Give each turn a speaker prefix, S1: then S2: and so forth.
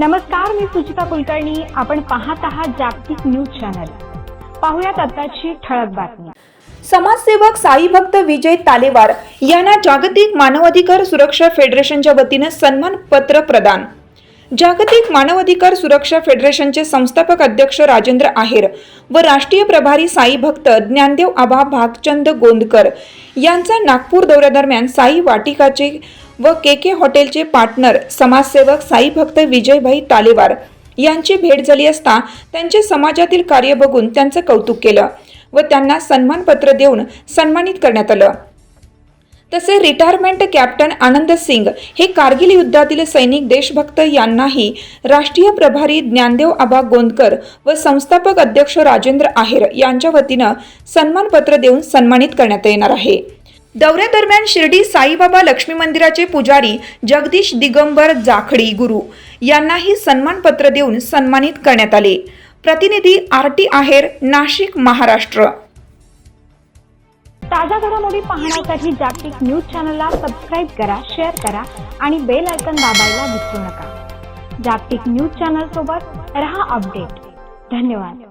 S1: नमस्कार मी सुचिता कुलकर्णी. आपण पाहत आहात जागतिक न्यूज चॅनल. पाहुयात आताची ठळक बातमी.
S2: समाजसेवक साई भक्त विजय तालेवार यांना जागतिक मानवाधिकार सुरक्षा फेडरेशनच्या वतीनं सन्मान पत्र प्रदान. जागतिक मानवाधिकार सुरक्षा फेडरेशनचे संस्थापक अध्यक्ष राजेंद्र आहेर व राष्ट्रीय प्रभारी साई भक्त ज्ञानदेव आबा भागचंद गोंदकर यांचा नागपूर दौऱ्यादरम्यान साई वाटिकाचे व के के हॉटेलचे पार्टनर समाजसेवक साई भक्त विजयभाई तालेवार यांची भेट झाली असता त्यांचे समाजातील कार्य बघून त्यांचं कौतुक केलं व त्यांना सन्मानपत्र देऊन सन्मानित करण्यात आलं. तसे रिटायरमेंट कॅप्टन आनंद सिंग हे कारगिल युद्धातील सैनिक देशभक्त यांनाही राष्ट्रीय प्रभारी ज्ञानदेव आबा गोंदकर व संस्थापक अध्यक्ष राजेंद्र आहेर यांच्या वतीनं सन्मानपत्र देऊन सन्मानित करण्यात येणार आहे. दौऱ्यादरम्यान शिर्डी साईबाबा लक्ष्मी मंदिराचे पुजारी जगदीश दिगंबर जाखडी गुरु यांनाही सन्मानपत्र देऊन सन्मानित करण्यात आले. प्रतिनिधी आर टी आहेर नाशिक महाराष्ट्र.
S1: ताज्या घडामोडी पाहण्यासाठी जागतिक न्यूज चॅनलला सबस्क्राईब करा शेअर करा आणि बेल आयकन दाबायला विसरू नका. जागतिक न्यूज चॅनल सोबत रहा अपडेट. धन्यवाद.